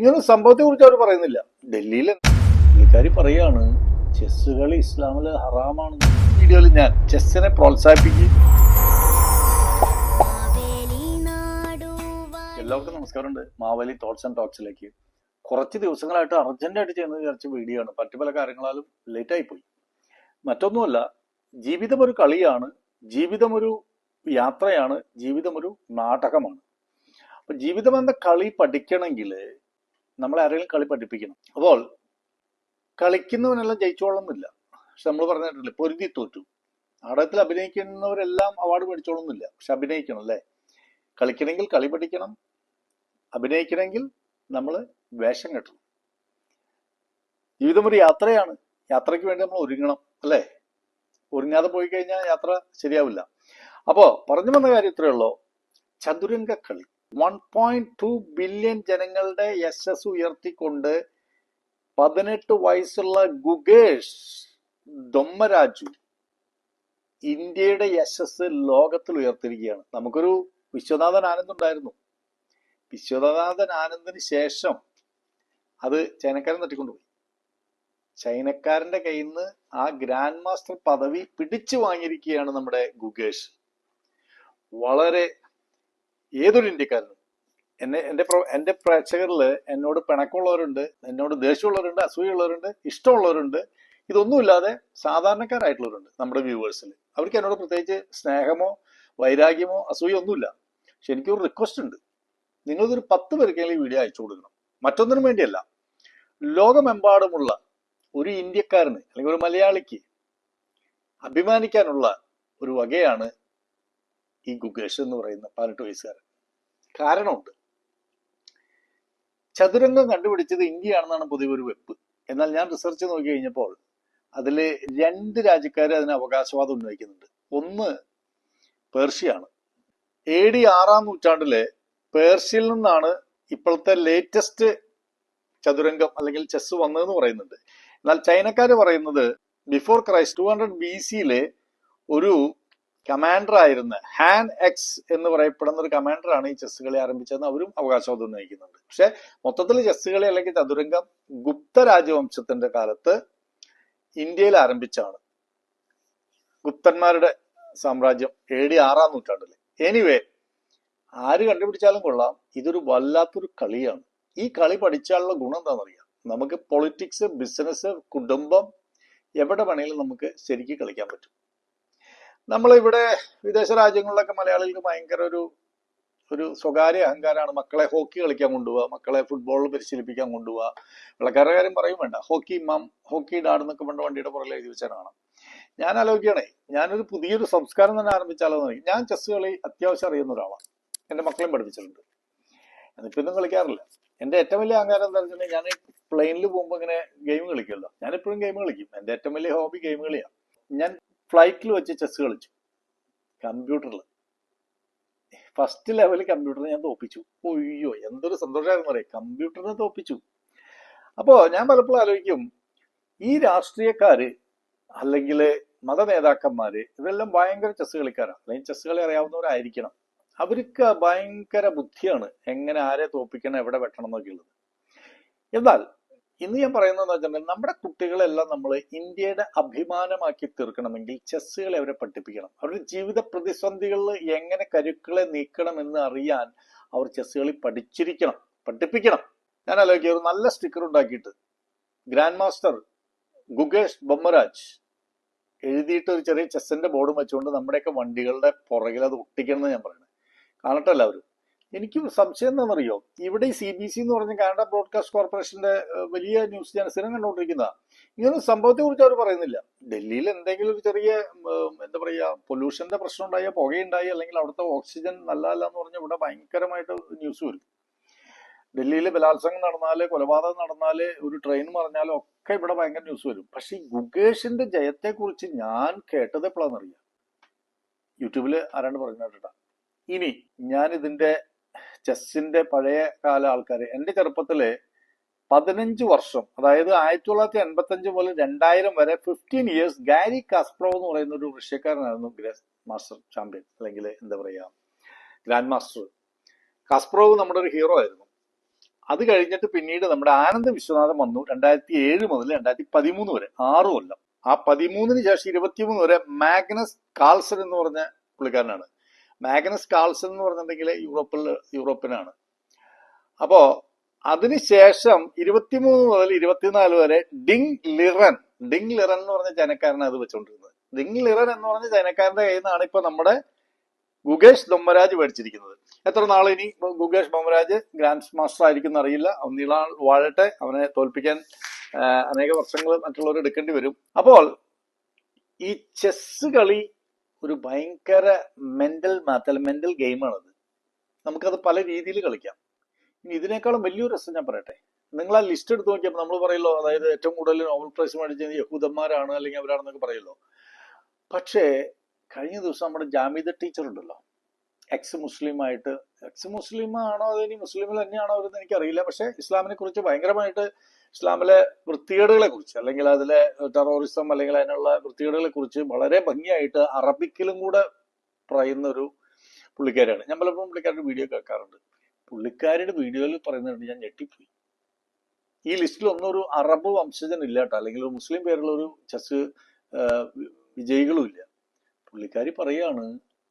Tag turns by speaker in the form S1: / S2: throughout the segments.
S1: ഇങ്ങനെ സംഭവത്തെ കുറിച്ച് അവർ പറയുന്നില്ല. ഡൽഹിയിൽ പുള്ളിക്കാരി പറയാണ് ചെസ് കളി ഇസ്ലാമിൽ ഹറാമാണ് വീഡിയോയിൽ ഞാൻ ചെസ്സിനെ പ്രോത്സാഹിപ്പിക്കും എല്ലാവർക്കും നമസ്കാരമുണ്ട്. മാവേലി തോട്ട്സ് ആൻഡ് ടോക്സിലേക്ക് കുറച്ച് ദിവസങ്ങളായിട്ട് അർജന്റായിട്ട് ചെയ്യുന്ന വിചാരിച്ച വീഡിയോ ആണ്. മറ്റു പല കാര്യങ്ങളാലും ലേറ്റ് ആയി പോയി. മറ്റൊന്നുമല്ല ജീവിതം ഒരു കളിയാണ് ജീവിതം ഒരു യാത്രയാണ് ജീവിതം ഒരു നാടകമാണ്. അപ്പൊ ജീവിതം എന്ന കളി പഠിക്കണമെങ്കിൽ നമ്മളെ ആരെങ്കിലും കളി പഠിപ്പിക്കണം. അപ്പോൾ കളിക്കുന്നവനെല്ലാം ജയിച്ചോളണമെന്നില്ല പക്ഷെ നമ്മൾ പറഞ്ഞിട്ടില്ലേ പൊരുതി തോറ്റു. നാടകത്തിൽ അഭിനയിക്കുന്നവരെല്ലാം അവാർഡ് മേടിച്ചോളന്നില്ല. പക്ഷെ അഭിനയിക്കണം അല്ലേ? കളിക്കണമെങ്കിൽ കളി പഠിക്കണം. അഭിനയിക്കണമെങ്കിൽ നമ്മൾ വേഷം കെട്ടണം. ജീവിതം ഒരു യാത്രയാണ്. യാത്രയ്ക്ക് വേണ്ടി നമ്മൾ ഒരുങ്ങണം അല്ലേ? ഒരുങ്ങാതെ പോയി കഴിഞ്ഞാൽ യാത്ര ശരിയാവില്ല. അപ്പോൾ പറഞ്ഞു വന്ന കാര്യം ഇത്രയേ ഉള്ളൂ. ചതുരംഗ കളി. വൺ പോയിന്റ് ടു ബില്യൺ ജനങ്ങളുടെ യശസ് ഉയർത്തിക്കൊണ്ട് പതിനെട്ട് വയസ്സുള്ള ഗുഗേഷ് ദൊമ്മരാജു ഇന്ത്യയുടെ യശസ് ലോകത്തിൽ ഉയർത്തിരിക്കുകയാണ് നമുക്കൊരു വിശ്വനാഥൻ ആനന്ദ് ഉണ്ടായിരുന്നു. വിശ്വനാഥൻ ആനന്ദിന് ശേഷം അത് ചൈനക്കാരൻ തട്ടിക്കൊണ്ടുപോയി. ചൈനക്കാരന്റെ കയ്യിൽ നിന്ന് ആ ഗ്രാൻഡ് മാസ്റ്റർ പദവി പിടിച്ചു വാങ്ങിയിരിക്കുകയാണ് നമ്മുടെ ഗുഗേഷ്. വളരെ ഏതൊരു ഇന്ത്യക്കാരനും. എന്നെ എന്റെ എന്റെ പ്രേക്ഷകരിൽ എന്നോട് പിണക്കമുള്ളവരുണ്ട് എന്നോട് ദേഷ്യമുള്ളവരുണ്ട് അസൂയുള്ളവരുണ്ട് ഇഷ്ടമുള്ളവരുണ്ട്. ഇതൊന്നുമില്ലാതെ സാധാരണക്കാരായിട്ടുള്ളവരുണ്ട് നമ്മുടെ വ്യൂവേഴ്സിൽ. അവർക്ക് എന്നോട് പ്രത്യേകിച്ച് സ്നേഹമോ വൈരാഗ്യമോ അസൂയോ ഒന്നുമില്ല. പക്ഷെ എനിക്കൊരു റിക്വസ്റ്റ് ഉണ്ട്. നിങ്ങളിതൊരു പത്ത് പേർക്കെങ്കിലും വീഡിയോ അയച്ചു കൊടുക്കണം. മറ്റൊന്നിനും വേണ്ടിയല്ല. ലോകമെമ്പാടുമുള്ള ഒരു ഇന്ത്യക്കാരന് അല്ലെങ്കിൽ ഒരു മലയാളിക്ക് അഭിമാനിക്കാനുള്ള ഒരു വകയാണ് ഈ ഗുഗേഷ് എന്ന് പറയുന്ന പതിനെട്ട് വയസ്സുകാരൻ. കാരണമുണ്ട്. ചതുരംഗം കണ്ടുപിടിച്ചത് ഇന്ത്യയാണെന്നാണ് പൊതുവെ ഒരു വെപ്പ്. എന്നാൽ ഞാൻ റിസർച്ച് നോക്കി കഴിഞ്ഞപ്പോൾ അതിൽ രണ്ട് രാജ്യക്കാർ അതിന് അവകാശവാദം ഉന്നയിക്കുന്നുണ്ട്. ഒന്ന് പേർഷ്യയാണ്. എ ഡി ആറാം നൂറ്റാണ്ടിലെ പേർഷ്യയിൽ നിന്നാണ് ഇപ്പോഴത്തെ ലേറ്റസ്റ്റ് ചതുരംഗം അല്ലെങ്കിൽ ചെസ് വന്നതെന്ന് പറയുന്നുണ്ട്. എന്നാൽ ചൈനക്കാർ പറയുന്നത് before Christ two hundred B സിയിലെ ഒരു കമാൻഡർ ആയിരുന്ന ഹാൻ എക്സ് എന്ന് പറയപ്പെടുന്ന ഒരു കമാൻഡറാണ് ഈ ചെസ് കളി ആരംഭിച്ചതെന്ന് അവരും അവകാശവാദം ഉന്നയിക്കുന്നുണ്ട്. പക്ഷെ മൊത്തത്തിൽ ചെസ് കളി അല്ലെങ്കിൽ ചതുരംഗം ഗുപ്ത രാജവംശത്തിന്റെ കാലത്ത് ഇന്ത്യയിൽ ആരംഭിച്ചാണ് ഗുപ്തന്മാരുടെ സാമ്രാജ്യം ഡി ആറാം നൂറ്റാണ്ടിൽ എനിവേ ആര് കണ്ടുപിടിച്ചാലും കൊള്ളാം. ഇതൊരു വല്ലാത്തൊരു കളിയാണ്. ഈ കളി പഠിച്ചാലുള്ള ഗുണം എന്താണെന്നറിയാം? നമുക്ക് പൊളിറ്റിക്സ് ബിസിനസ് കുടുംബം എവിടെ വേണമെങ്കിലും നമുക്ക് ശരിക്കും കളിക്കാൻ പറ്റും. നമ്മളിവിടെ വിദേശ രാജ്യങ്ങളിലൊക്കെ മലയാളികൾക്ക് ഭയങ്കര ഒരു ഒരു സ്വകാര്യ അഹങ്കാരമാണ് മക്കളെ ഹോക്കി കളിക്കാൻ കൊണ്ടുപോവുക മക്കളെ ഫുട്ബോൾ പരിശീലിപ്പിക്കാൻ കൊണ്ടുപോവുക വിളക്കാരുടെ കാര്യം പറയും വേണ്ട. ഹോക്കി മാം ഹോക്കി ഡാഡ് എന്നൊക്കെ പണ്ട് വണ്ടിയുടെ പുറകിൽ എഴുതി വെച്ചാണ് ഞാൻ ആലോചിക്കുകയാണേ ഞാനൊരു പുതിയൊരു സംസ്കാരം തന്നെ ആരംഭിച്ചാലോ എന്ന് ഞാൻ ചെസ് കളി അത്യാവശ്യം അറിയുന്ന ഒരാളാണ്. എന്റെ മക്കളെയും പഠിപ്പിച്ചിട്ടുണ്ട്. എന്നിട്ട് ഇന്നും കളിക്കാറില്ല. എന്റെ ഏറ്റവും വലിയ അഹങ്കാരം എന്താ വെച്ചിട്ടുണ്ടെങ്കിൽ ഞാൻ പ്ലെയിനിൽ പോകുമ്പോൾ ഇങ്ങനെ ഗെയിം കളിക്കുമല്ലോ. ഞാൻ എപ്പോഴും ഗെയിം കളിക്കും. എന്റെ ഏറ്റവും വലിയ ഹോബി ഗെയിം കളിയാണ്. ഞാൻ ഫ്ലൈറ്റിൽ വെച്ച് ചെസ് കളിച്ചു. കമ്പ്യൂട്ടറിൽ ഫസ്റ്റ് ലെവൽ കമ്പ്യൂട്ടറിനെ ഞാൻ തോപ്പിച്ചു. ഒയ്യോ എന്തൊരു സന്തോഷമായിരുന്നു പറയാം കമ്പ്യൂട്ടറിനെ തോപ്പിച്ചു. അപ്പോൾ ഞാൻ പലപ്പോഴും ആലോചിക്കും ഈ രാഷ്ട്രീയക്കാര് അല്ലെങ്കിൽ മത നേതാക്കന്മാര് ഇവരെല്ലാം ഭയങ്കര ചെസ് കളിക്കാരാണ് അല്ലെങ്കിൽ ചെസ് കളി അറിയാവുന്നവരായിരിക്കണം. അവർക്ക് ഭയങ്കര ബുദ്ധിയാണ് എങ്ങനെ ആരെ തോപ്പിക്കണം എവിടെ വെക്കണം എന്നൊക്കെ ഉള്ളത് എന്നാൽ ഇന്ന് ഞാൻ പറയുന്നതെന്ന് വെച്ചിട്ടുണ്ടെങ്കിൽ നമ്മുടെ കുട്ടികളെല്ലാം നമ്മൾ ഇന്ത്യയുടെ അഭിമാനമാക്കി തീർക്കണമെങ്കിൽ ചെസ്സുകളെ അവരെ പഠിപ്പിക്കണം. അവരുടെ ജീവിത പ്രതിസന്ധികളിൽ എങ്ങനെ കരുക്കളെ നീക്കണം എന്ന് അറിയാൻ അവർ ചെസ്സുകളിൽ പഠിച്ചിരിക്കണം. പഠിപ്പിക്കണം. ഞാൻ ആലോചിക്കുക ഒരു നല്ല സ്റ്റിക്കർ ഉണ്ടാക്കിയിട്ട് ഗ്രാൻഡ് മാസ്റ്റർ ഗുഗേഷ് ബൊമ്മരാജ് എഴുതിയിട്ട് ഒരു ചെറിയ ചെസ്സിന്റെ ബോർഡും വെച്ചുകൊണ്ട് നമ്മുടെയൊക്കെ വണ്ടികളുടെ പുറകിൽ അത് ഒട്ടിക്കണം എന്ന് ഞാൻ പറയുന്നത്. കാണട്ടെ എല്ലാവരും എനിക്ക് സംശയം എന്താണെന്നറിയോ? ഇവിടെ സി ബി സി എന്ന് പറഞ്ഞ കാനഡ ബ്രോഡ്കാസ്റ്റ് കോർപ്പറേഷന്റെ വലിയ ന്യൂസ് ഞാൻ സ്ഥിരം കണ്ടുകൊണ്ടിരിക്കുന്ന ഇങ്ങനൊരു സംഭവത്തെ കുറിച്ച് അവർ പറയുന്നില്ല. ഡൽഹിയിൽ എന്തെങ്കിലും ഒരു ചെറിയ എന്താ പറയാ പൊല്യൂഷന്റെ പ്രശ്നം ഉണ്ടായോ പുകയുണ്ടായി അല്ലെങ്കിൽ അവിടുത്തെ ഓക്സിജൻ നല്ലതല്ല എന്ന് പറഞ്ഞാൽ ഇവിടെ ഭയങ്കരമായിട്ട് ന്യൂസ് വരും. ഡൽഹിയിൽ ബലാത്സംഗം നടന്നാൽ കൊലപാതകം നടന്നാൽ ഒരു ട്രെയിൻ മറിഞ്ഞാലും ഒക്കെ ഇവിടെ ഭയങ്കര ന്യൂസ് വരും. പക്ഷെ ഈ ഗുഗേഷിന്റെ ജയത്തെ കുറിച്ച് ഞാൻ കേട്ടത് എപ്പോഴാണെന്നറിയാം യൂട്യൂബിൽ ആരാണ്ട് പറഞ്ഞു ഇനി ഞാൻ ഇതിന്റെ ചെസ്സിന്റെ പഴയ കാല ആൾക്കാർ എന്റെ ചെറുപ്പത്തിൽ പതിനഞ്ച് വർഷം അതായത് ആയിരത്തി തൊള്ളായിരത്തി എൺപത്തി അഞ്ച് മുതൽ രണ്ടായിരം വരെ ഫിഫ്റ്റീൻ ഇയേഴ്സ് ഗാരി കാസ്പ്രോ എന്ന് പറയുന്ന ഒരു റഷ്യക്കാരനായിരുന്നു ഗ്രാൻഡ് മാസ്റ്റർ ചാമ്പ്യൻ അല്ലെങ്കിൽ എന്താ പറയാ ഗ്രാൻഡ് മാസ്റ്റർ. കാസ്പ്രോവ് നമ്മുടെ ഒരു ഹീറോ ആയിരുന്നു. അത് കഴിഞ്ഞിട്ട് പിന്നീട് നമ്മുടെ ആനന്ദ വിശ്വനാഥൻ വന്നു രണ്ടായിരത്തി ഏഴ് മുതൽ രണ്ടായിരത്തി പതിമൂന്ന് വരെ ആറ് കൊല്ലം. ആ പതിമൂന്നിന് ശേഷം ഇരുപത്തിമൂന്ന് വരെ മാഗ്നസ് കാൾസൺ എന്ന് പറഞ്ഞ പുള്ളിക്കാരനാണ്. മാഗ്നസ് കാൾസൺ എന്ന് പറഞ്ഞിട്ടുണ്ടെങ്കിൽ യൂറോപ്പിൽ യൂറോപ്പിനാണ്. അപ്പോ അതിനുശേഷം ഇരുപത്തിമൂന്ന് മുതൽ ഇരുപത്തിനാല് വരെ ഡിങ് ലിറൻ ഡിങ് ലിറൻ എന്ന് പറഞ്ഞ ചൈനക്കാരനാണ് അത് വെച്ചുകൊണ്ടിരുന്നത് ഡിങ് ലിറൻ എന്ന് പറഞ്ഞ ചൈനക്കാരന്റെ കയ്യിൽ നിന്നാണ് ഇപ്പൊ നമ്മുടെ ഗുഗേഷ് ദൊമ്മരാജ് മേടിച്ചിരിക്കുന്നത്. എത്ര നാൾ ഇനി ഗുഗേഷ് ബൊമ്മരാജ് ഗ്രാൻഡ് മാസ്റ്റർ ആയിരിക്കും അറിയില്ല. നീളാൻ വാഴട്ടെ അവനെ തോൽപ്പിക്കാൻ അനേക വർഷങ്ങൾ മറ്റുള്ളവർ എടുക്കേണ്ടി വരും. അപ്പോൾ ഈ ചെസ് കളി ഒരു ഭയങ്കര മെന്റൽ മാത്ത് മെന്റൽ ഗെയിമാണത് നമുക്കത് പല രീതിയിൽ കളിക്കാം. ഇനി ഇതിനേക്കാളും വലിയൊരു രസം ഞാൻ പറയട്ടെ. നിങ്ങൾ ആ ലിസ്റ്റ് എടുത്ത് നോക്കിയപ്പോൾ നമ്മൾ പറയല്ലോ അതായത് ഏറ്റവും കൂടുതൽ നോബൽ പ്രൈസ് മേടിച്ചത് യഹൂദന്മാരാണ് അല്ലെങ്കിൽ അവരാണെന്നൊക്കെ പറയല്ലോ. പക്ഷേ കഴിഞ്ഞ ദിവസം നമ്മുടെ ജാമിദ ടീച്ചർ ഉണ്ടല്ലോ. എക്സ് മുസ്ലിം ആയിട്ട് എക്സ് മുസ്ലിം ആണോ അതോ ഇനി തന്നെയാണോ അവരെന്ന് എനിക്കറിയില്ല. പക്ഷേ ഇസ്ലാമിനെ കുറിച്ച് ഭയങ്കരമായിട്ട് ഇസ്ലാമിലെ വൃത്തികേടുകളെ കുറിച്ച് അല്ലെങ്കിൽ അതിലെ ടെററിസം അല്ലെങ്കിൽ അതിനുള്ള വൃത്തികേടുകളെ കുറിച്ച് വളരെ ഭംഗിയായിട്ട് അറബിക്കിലും കൂടെ പറയുന്ന ഒരു പുള്ളിക്കാരാണ് ഞാൻ പലപ്പോഴും പുള്ളിക്കാരുടെ വീഡിയോ കേൾക്കാറുണ്ട്. പുള്ളിക്കാരുടെ വീഡിയോയിൽ പറയുന്നുണ്ട് ഞാൻ ഞെട്ടിപ്പോയി. ഈ ലിസ്റ്റിൽ ഒന്നും ഒരു അറബ് വംശജൻ ഇല്ല കേട്ടോ. അല്ലെങ്കിൽ ഒരു മുസ്ലിം പേരുള്ള ഒരു ചെസ് വിജയികളും ഇല്ല. പുള്ളിക്കാരി പറയാണ്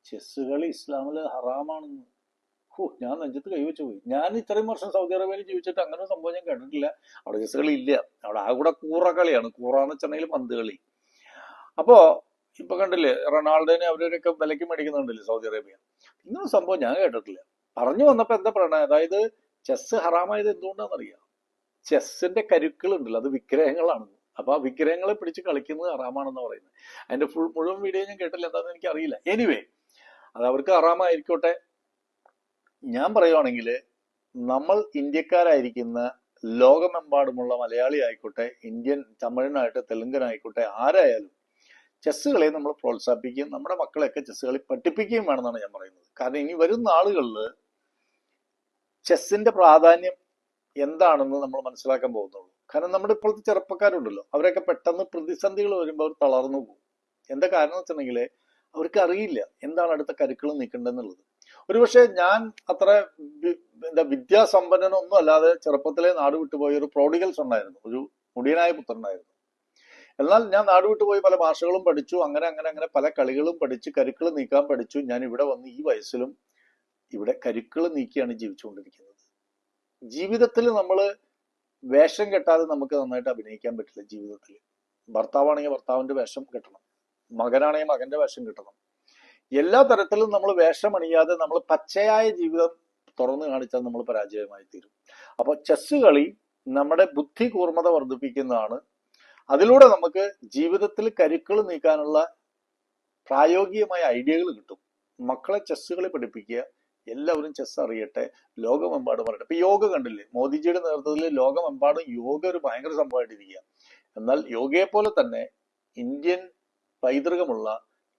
S1: ചെസ്സുകളി കളി ഇസ്ലാമിൽ ഹറാമാണെന്ന്. ഞാൻ നെഞ്ചത്ത് കൈവച്ചു പോയി. ഞാൻ ഇത്രയും വർഷം സൗദി അറേബ്യയിൽ ജീവിച്ചിട്ട് അങ്ങനെ ഒരു സംഭവം ഞാൻ കണ്ടിട്ടില്ല അവിടെ ചെസ് ഇല്ല അവിടെ ആ കൂടെ കൂറ കളിയാണ്. കൂറ എന്ന് വെച്ചിട്ടുണ്ടെങ്കിൽ പന്ത് കളി. അപ്പോ ഇപ്പൊ കണ്ടില്ലേ റൊണാൾഡോനെ അവരൊക്കെ വിലക്ക് മേടിക്കുന്നുണ്ടല്ലേ സൗദി അറേബ്യ. ഇങ്ങനെ സംഭവം ഞാൻ കേട്ടിട്ടില്ല. പറഞ്ഞു വന്നപ്പോ എന്താ പറയണേ? അതായത് ചെസ് ഹറാമായത് എന്തുകൊണ്ടാണെന്നറിയാം? ചെസ്സിന്റെ കരുക്കൾ ഉണ്ടല്ലോ അത് വിഗ്രഹങ്ങളാണ്. അപ്പൊ ആ വിഗ്രഹങ്ങളെ പിടിച്ച് കളിക്കുന്നത് ഹറാമാണെന്ന് പറയുന്നത്. അതിന്റെ ഫുൾ മുഴുവൻ വീഡിയോ ഞാൻ കേട്ടില്ല. എന്താണെന്ന് എനിക്ക് അറിയില്ല എനിവേ അത് അവർക്ക് ഹറാമായിരിക്കോട്ടെ. ഞാൻ പറയുവാണെങ്കിൽ നമ്മൾ ഇന്ത്യക്കാരായിരിക്കുന്ന ലോകമെമ്പാടുമുള്ള മലയാളി ആയിക്കോട്ടെ ഇന്ത്യൻ തമിഴനായിട്ട് തെലുങ്കനായിക്കോട്ടെ ആരായാലും ചെസ് കളിയെ നമ്മൾ പ്രോത്സാഹിപ്പിക്കുകയും നമ്മുടെ മക്കളെയൊക്കെ ചെസ് കളി പഠിപ്പിക്കുകയും വേണമെന്നാണ് ഞാൻ പറയുന്നത്. കാരണം ഇനി വരുന്ന ആളുകളിൽ ചെസ്സിന്റെ പ്രാധാന്യം എന്താണെന്ന് നമ്മൾ മനസ്സിലാക്കാൻ പോകുന്നുള്ളൂ. കാരണം നമ്മുടെ ഇപ്പോഴത്തെ ചെറുപ്പക്കാരുണ്ടല്ലോ അവരൊക്കെ പെട്ടെന്ന് പ്രതിസന്ധികൾ വരുമ്പോൾ അവർ തളർന്നു പോകും. എന്താ കാരണം വെച്ചിട്ടുണ്ടെങ്കിൽ അവർക്ക് അറിയില്ല എന്താണ് അടുത്ത കരുക്കൾ നീക്കേണ്ടതെന്നുള്ളത് ഒരുപക്ഷെ ഞാൻ അത്ര എന്താ വിദ്യാസമ്പന്നനൊന്നും അല്ലാതെ ചെറുപ്പത്തിലെ നാട് വിട്ടുപോയ ഒരു പ്രോഡിഗൽസ് ഉണ്ടായിരുന്നു. ഒരു മുടിയനായ പുത്രനായിരുന്നു. എന്നാൽ ഞാൻ നാട് വിട്ടുപോയി പല ഭാഷകളും പഠിച്ചു. അങ്ങനെ അങ്ങനെ അങ്ങനെ പല കളികളും പഠിച്ച് കരുക്കൾ നീക്കാൻ പഠിച്ചു. ഞാൻ ഇവിടെ വന്ന് ഈ വയസ്സിലും ഇവിടെ കരുക്കൾ നീക്കിയാണ് ജീവിച്ചുകൊണ്ടിരിക്കുന്നത്. ജീവിതത്തിൽ നമ്മൾ വേഷം കെട്ടാതെ നമുക്ക് നന്നായിട്ട് അഭിനയിക്കാൻ പറ്റില്ല ജീവിതത്തിൽ ഭർത്താവാണെങ്കിൽ ഭർത്താവിന്റെ വേഷം കെട്ടണം. മകനാണെങ്കിൽ മകന്റെ വേഷം കിട്ടണം. എല്ലാ തരത്തിലും നമ്മൾ വേഷമണിയാതെ നമ്മൾ പച്ചയായ ജീവിതം തുറന്നു കാണിച്ചാൽ നമ്മൾ പരാജയമായി തീരും. അപ്പൊ ചെസ് കളി നമ്മുടെ ബുദ്ധി കൂർമ്മത വർദ്ധിപ്പിക്കുന്നതാണ്. അതിലൂടെ നമുക്ക് ജീവിതത്തിൽ കരുക്കൾ നീക്കാനുള്ള പ്രായോഗികമായ ഐഡിയകൾ കിട്ടും. മക്കളെ ചെസ് കളി പഠിപ്പിക്കുക. എല്ലാവരും ചെസ് അറിയട്ടെ. ലോകമെമ്പാടും അറിയട്ടെ. ഇപ്പൊ യോഗ കണ്ടില്ലേ? മോദിജിയുടെ നേതൃത്വത്തിൽ ലോകമെമ്പാടും യോഗ ഒരു ഭയങ്കര സംഭവമായിട്ടിരിക്കുക എന്നാൽ യോഗയെ പോലെ തന്നെ ഇന്ത്യൻ പൈതൃകമുള്ള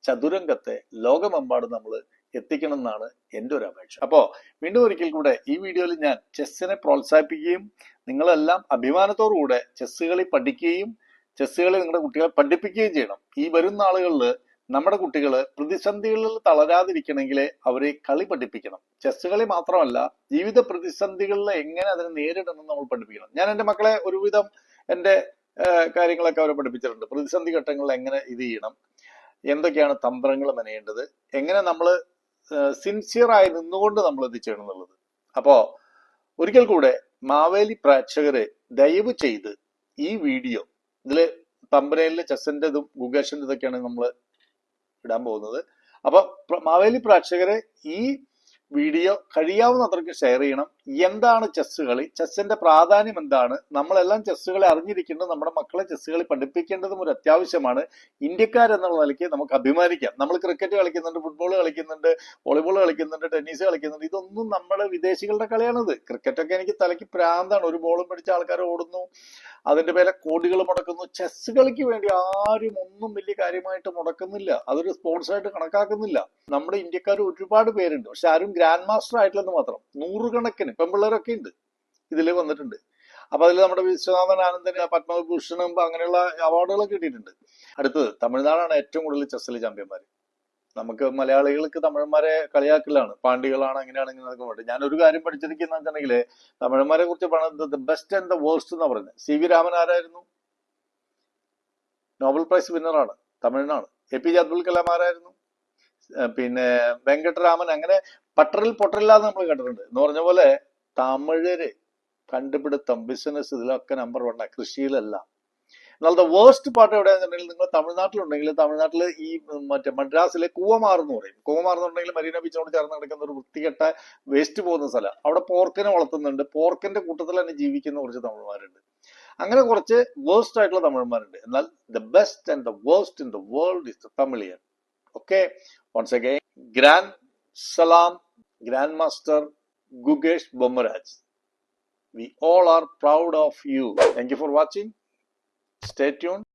S1: ചതുരംഗത്തെ ലോകമെമ്പാടും നമ്മൾ എത്തിക്കണം എന്നാണ് എന്റെ ഒരു അപേക്ഷ. അപ്പോൾ വീണ്ടും ഒരിക്കൽ കൂടെ ഈ വീഡിയോയിൽ ഞാൻ ചെസ്സിനെ പ്രോത്സാഹിപ്പിക്കുകയും നിങ്ങളെല്ലാം അഭിമാനത്തോടുകൂടെ ചെസ് കളി പഠിക്കുകയും ചെസ് കളി നിങ്ങളുടെ കുട്ടികളെ പഠിപ്പിക്കുകയും ചെയ്യണം. ഈ വരുന്ന ആളുകളിൽ നമ്മുടെ കുട്ടികൾ പ്രതിസന്ധികളിൽ തളരാതിരിക്കണമെങ്കിൽ അവരെ കളി പഠിപ്പിക്കണം. ചെസ് കളി മാത്രമല്ല ജീവിത പ്രതിസന്ധികളിൽ എങ്ങനെ അതിനെ നേരിടണം നമ്മൾ പഠിപ്പിക്കണം. ഞാൻ എന്റെ മക്കളെ ഒരുവിധം എന്റെ കാര്യങ്ങളൊക്കെ അവരെ പഠിപ്പിച്ചിട്ടുണ്ട്. പ്രതിസന്ധി ഘട്ടങ്ങളിൽ എങ്ങനെ ഇത് ചെയ്യണം? എന്തൊക്കെയാണ് തന്ത്രങ്ങൾ മെനയേണ്ടത്? എങ്ങനെ നമ്മൾ സിൻസിയറായി നിന്നുകൊണ്ട് നമ്മൾ ഇത് ചെയ്യണം എന്നുള്ളത് അപ്പോ ഒരിക്കൽ കൂടെ മാവേലി പ്രേക്ഷകരെ ദയവ് ചെയ്ത് ഈ വീഡിയോ ഇതിൽ തമ്പനയിലെ ചെസ്സിന്റെ ഇതും ഗുഗേഷിന്റെ ഇതൊക്കെയാണ് നമ്മൾ ഇടാൻ പോകുന്നത്. അപ്പോൾ മാവേലി പ്രേക്ഷകരെ ഈ വീഡിയോ കഴിയാവുന്നത്രക്ക് ഷെയർ ചെയ്യണം. എന്താണ് ചെസ് കളി? ചെസ്സിന്റെ പ്രാധാന്യം എന്താണ്? നമ്മളെല്ലാം ചെസ് കളി അറിഞ്ഞിരിക്കേണ്ടത് നമ്മുടെ മക്കളെ ചെസ് കളി പഠിപ്പിക്കേണ്ടതും ഒരു അത്യാവശ്യമാണ്. ഇന്ത്യക്കാരെന്നുള്ള നിലയ്ക്ക് നമുക്ക് അഭിമാനിക്കാം. നമ്മൾ ക്രിക്കറ്റ് കളിക്കുന്നുണ്ട് ഫുട്ബോൾ കളിക്കുന്നുണ്ട് വോളിബോൾ കളിക്കുന്നുണ്ട് ടെന്നീസ് കളിക്കുന്നുണ്ട്. ഇതൊന്നും നമ്മൾ വിദേശികളുടെ കളിയാണിത്. ക്രിക്കറ്റൊക്കെ എനിക്ക് തലയ്ക്ക് പ്രാന്താണ്. ഒരു ബോളും പിടിച്ച ആൾക്കാർ ഓടുന്നു. അതിന്റെ പേരെ കോടികൾ മുടക്കുന്നു. ചെസ് കളിക്ക് വേണ്ടി ആരും ഒന്നും വലിയ കാര്യമായിട്ട് മുടക്കുന്നില്ല. അതൊരു സ്പോർട്സായിട്ട് കണക്കാക്കുന്നില്ല. നമ്മുടെ ഇന്ത്യക്കാർ ഒരുപാട് പേരുണ്ട്. പക്ഷെ ആരും ഗ്രാൻഡ് മാസ്റ്റർ ആയിട്ടില്ലെന്ന് മാത്രം. നൂറുകണക്കിന് പെൺപിള്ളേരൊക്കെ ഉണ്ട് ഇതിൽ വന്നിട്ടുണ്ട്. അപ്പൊ അതിൽ നമ്മുടെ വിശ്വനാഥൻ ആനന്ദന് പത്മഭൂഷണും അങ്ങനെയുള്ള അവാർഡുകളൊക്കെ കിട്ടിയിട്ടുണ്ട്. അടുത്തത് തമിഴ്നാടാണ് ഏറ്റവും കൂടുതൽ ചെസ്സിൽ ചാമ്പ്യന്മാർ നമുക്ക് മലയാളികൾക്ക് തമിഴന്മാരെ കളിയാക്കലാണ്. പാണ്ഡികളാണ് അങ്ങനെയാണ് ഇങ്ങനെയൊക്കെ ഞാൻ ഒരു കാര്യം പഠിച്ചിരിക്കുന്ന വെച്ചിട്ടുണ്ടെങ്കിൽ തമിഴന്മാരെ കുറിച്ച് പറഞ്ഞത് the best and the worst എന്ന് പറഞ്ഞത് സി വി രാമൻ ആരായിരുന്നു? നോബൽ പ്രൈസ് വിന്നറാണ്. തമിഴനാണ്. A P J Abdul Kalam ആരായിരുന്നു? പിന്നെ വെങ്കട്ടരാമൻ അങ്ങനെ പട്ടറിൽ പൊട്ടറില്ലാതെ നമ്മൾ കണ്ടിട്ടുണ്ട് എന്ന് പറഞ്ഞ പോലെ തമിഴര് കണ്ടുപിടുത്തം ബിസിനസ് ഇതിലൊക്കെ നമ്പർ വണ്ണ കൃഷിയിലല്ല. എന്നാൽ ദ വേർസ്റ്റ് പാർട്ട് എവിടെയാണെന്നുണ്ടെങ്കിൽ നിങ്ങൾ തമിഴ്നാട്ടിലുണ്ടെങ്കിൽ തമിഴ്നാട്ടിൽ ഈ മറ്റേ മദ്രാസിലെ കൂവമാർ എന്ന് പറയും. കൂവമാർ എന്നുണ്ടെങ്കിൽ മരീന ബീച്ചിനോട് ചേർന്ന് നടക്കുന്ന ഒരു വൃത്തികെട്ട വേസ്റ്റ് പോകുന്ന സ്ഥലം. അവിടെ പോർക്കിനെ വളർത്തുന്നുണ്ട്. പോർക്കിന്റെ കൂട്ടത്തിൽ തന്നെ ജീവിക്കുന്ന കുറച്ച് തമിഴ്മാരുണ്ട്. അങ്ങനെ കുറച്ച് വേഴ്സ്റ്റ് ആയിട്ടുള്ള തമിഴ്മാരുണ്ട്. എന്നാൽ the best and the worst in the world is the Tamilian Okay, once again, Grand Salam, Grandmaster Gugesh Bumaraj. We all are proud of you. Thank you for watching. Stay tuned.